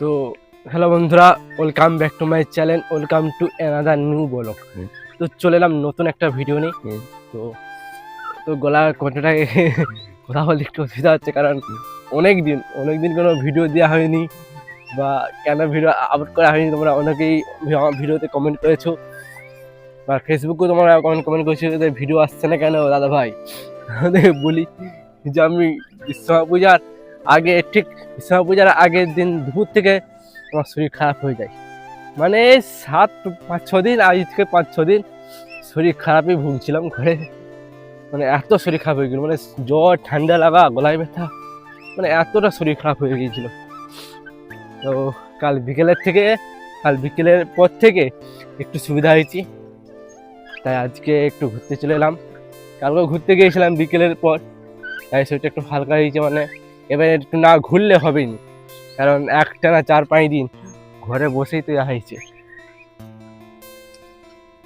তো হ্যালো বন্ধুরা welcome back to my channel welcome to another new blog তো চলে এলাম নতুন একটা ভিডিও নিয়ে। তো তো গলার কণ্ঠটাকে কথা বলতে একটু অসুবিধা হচ্ছে কারণ অনেক দিন অনেক দিন কোনো ভিডিও দেওয়া হয়নি বা কেন ভিডিও আপলোড করা হয়নি তোমরা অনেকেই আমার ভিডিওতে কমেন্ট করেছ। বা ফেসবুকেও তোমরা কমেন্ট কমেন্ট করেছ যে ভিডিও আসছে না কেন দাদা ভাই বলি যে আমি বিশ্বকর্মা পূজার আগে ঠিক বিশ্বকর্মা পূজার আগের দিন দুপুর থেকে আমার শরীর খারাপ হয়ে যায়। মানে সাত, পাঁচ, ছ দিন, আজ থেকে পাঁচ, ছ দিন শরীর খারাপই ভুগছিলাম ঘরে। মানে এত শরীর খারাপ হয়ে গেল মানে জ্বর, ঠান্ডা লাগা, গলায় ব্যথা মানে এতটা শরীর খারাপ হয়ে গিয়েছিল। তো কাল বিকেলের থেকে, কাল বিকেলের পর থেকে একটু সুবিধা হয়েছি। তাই আজকে একটু ঘুরতে চলে এলাম। কালকে ঘুরতে গিয়েছিলাম বিকেলের পর। তাই শরীরটা একটু হালকা হয়েছে মানে। এবার একটু না ঘুরলে হবেই না। কারণ একটা না চার পাঁচ দিন ঘরে বসেই তো হয়েছে।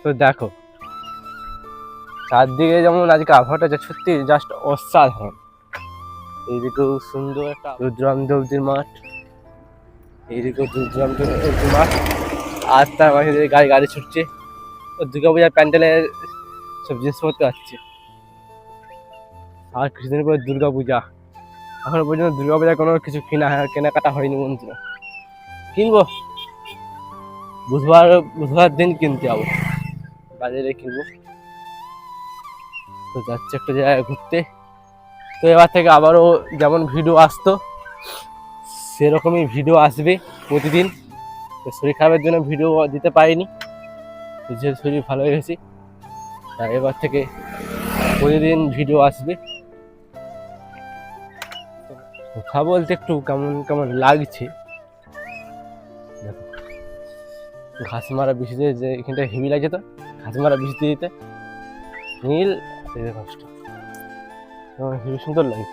তো দেখো, চারদিকে যেমন আজকে আবহাওয়াটা সত্যি জাস্ট অসাধারণ। এইদিকেও সুন্দর একটা রুদ্রাম দেবজির মাঠ। এইদিকেও রুদ্রাম দেবজির মাঠ। আর তার মাঝে গাড়ি গাড়ি ছুটছে। ও দুর্গাপূজার প্যান্ডেলের সব জিনিসপত্র আসছে আর কিছুদিন পরে দুর্গাপূজা এখনও পর্যন্ত দুর্গাপূজার কোনো কিছু কেনা কেনাকাটা হয়নি বন্ধুরা কিনবো। বুধবার বুধবার দিন কিনতে যাব। বাজারে কিনবো। তো যাচ্ছে একটা জায়গায় ঘুরতে। তো এবার থেকে আবারও যেমন ভিডিও আসতো, সেরকমই ভিডিও আসবে প্রতিদিন। তো শরীর খারাপের জন্য ভিডিও দিতে পারিনি। যে শরীর ভালো হয়ে গেছি এবার থেকে প্রতিদিন ভিডিও আসবে। কথা বলতে একটু কেমন কেমন লাগছে। ঘাস মারা বৃষ্টিতে যে এখানটা হেভি লাগছে তো ঘাস মারা বৃষ্টি দিতে নীল যে ঘাসটা সুন্দর লাগে।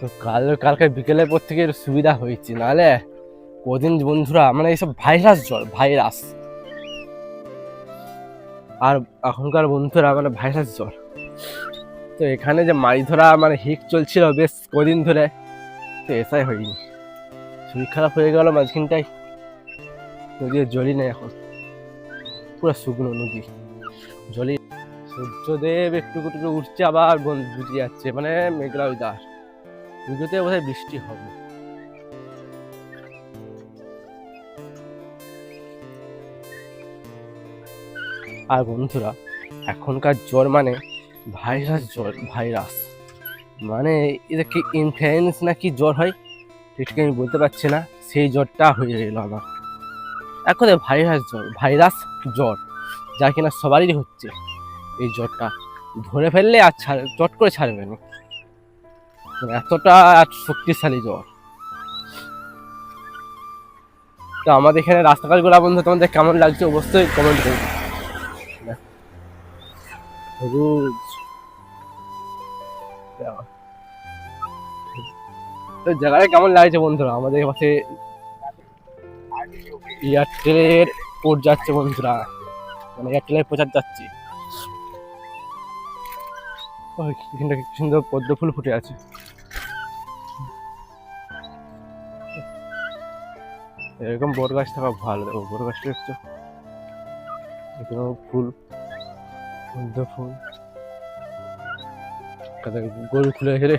তো কাল, কালকে বিকেলের পর থেকে সুবিধা হয়েছে, নাহলে কদিন বন্ধুরা মানে এইসব ভাইরাস জল ভাইরাস আর এখনকার বন্ধুরা মানে ভাইরাস জ্বর। তো এখানে যে মাছ ধরা মানে হিক চলছিল বেশ কদিন ধরে, তো এসাই হয়নি। শরীর খারাপ হয়ে গেল মাঝখানটাই নদীর জলই নেই এখন। পুরো শুকনো নদী। জলই সূর্যদেব একটু একটু উঠছে, আবার বন- বুঝে যাচ্ছে মানে মেঘলা ওইদার পুজোতে বোধহয় বৃষ্টি হবে। আর বন্ধুরা, এখনকার জ্বর মানে ভাইরাস জ্বর, ভাইরাস। মানে এটা কি ইনফ্লুয়েন্স না কি জ্বর হয়? ঠিক আমি বলতে পারছি না। সেই জ্বরটা হয়ে গেল আমার। এখন ভাইরাস জ্বর ভাইরাস জ্বর, যা কিনা সবারই হচ্ছে। এই জ্বরটা ধরে ফেললে আর ছাড়, চট করে ছাড়বে না। মানে এতটা আর শক্তিশালী জ্বর। তো আমাদের এখানে রাস্তাঘাটগুলো বন্ধু, তোমাদের কেমন লাগছে অবশ্যই কমেন্ট করবে। সবুজ তো জায়গাটা কেমন লাগছে বন্ধুরা? আমাদের পাশে এয়ারটেলের পোর্ট যাচ্ছে বন্ধুরা। মানে এয়ারটেলের প্রচার যাচ্ছে। সুন্দর পদ্ম ফুল ফুটে আছে। এরকম বড় গাছ থাকা ভালো। বড় গাছটা এখানেও ফুল। পদ্ম ফুল কাদা গরু খুলে রেখে রে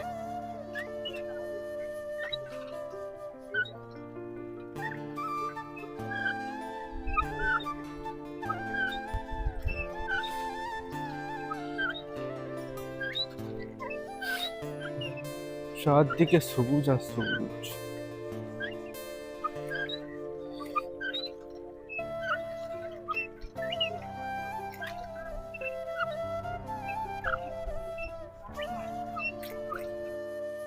চারদিকে সবুজ আর সবুজ